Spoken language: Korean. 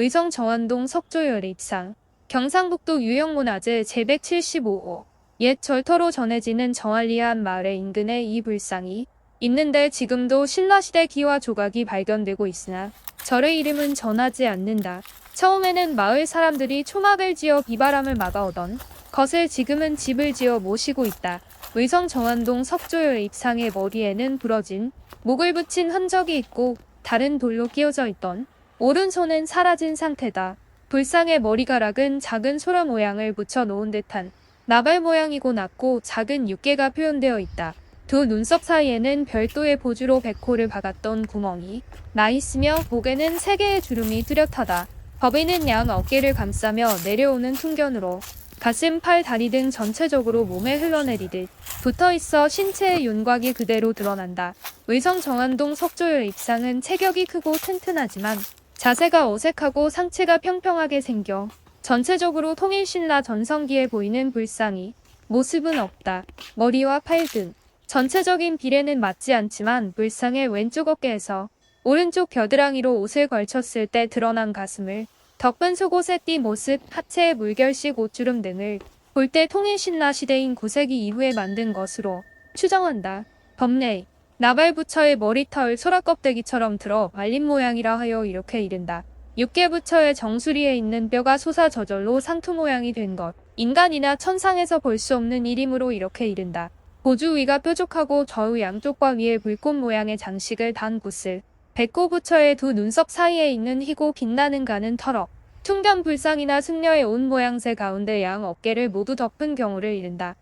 의성 정안동 석조열 입상, 경상북도 유형문화재 제175호, 옛 절터로 전해지는 정알리안 마을의 인근에 이 불상이 있는데 지금도 신라시대 기와 조각이 발견되고 있으나 절의 이름은 전하지 않는다. 처음에는 마을 사람들이 초막을 지어 비바람을 막아오던 것을 지금은 집을 지어 모시고 있다. 의성 정안동 석조열 입상의 머리에는 부러진 목을 붙인 흔적이 있고 다른 돌로 끼워져 있던 오른손은 사라진 상태다. 불상의 머리가락은 작은 소라 모양을 붙여 놓은 듯한 나발 모양이고 낮고 작은 육개가 표현되어 있다. 두 눈썹 사이에는 별도의 보주로 백호를 박았던 구멍이 나 있으며 목에는 세 개의 주름이 뚜렷하다. 법인은 양 어깨를 감싸며 내려오는 퉁견으로 가슴, 팔, 다리 등 전체적으로 몸에 흘러내리듯 붙어 있어 신체의 윤곽이 그대로 드러난다. 의성 정안동 석조열 입상은 체격이 크고 튼튼하지만 자세가 어색하고 상체가 평평하게 생겨 전체적으로 통일신라 전성기에 보이는 불상이 모습은 없다. 머리와 팔 등 전체적인 비례는 맞지 않지만 불상의 왼쪽 어깨에서 오른쪽 겨드랑이로 옷을 걸쳤을 때 드러난 가슴을 덕분 속옷의 띠 모습, 하체의 물결식 옷주름 등을 볼 때 통일신라 시대인 9세기 이후에 만든 것으로 추정한다. 법례 나발부처의 머리털 소라껍데기처럼 들어 말린 모양이라 하여 이렇게 이른다. 육계부처의 정수리에 있는 뼈가 솟아 저절로 상투 모양이 된 것. 인간이나 천상에서 볼 수 없는 일이므로 이렇게 이른다. 보주 위가 뾰족하고 좌우 양쪽과 위에 불꽃 모양의 장식을 단 구슬. 백호부처의 두 눈썹 사이에 있는 희고 빛나는 가는 털업. 퉁견 불상이나 승려의 옷 모양새 가운데 양 어깨를 모두 덮은 경우를 이른다.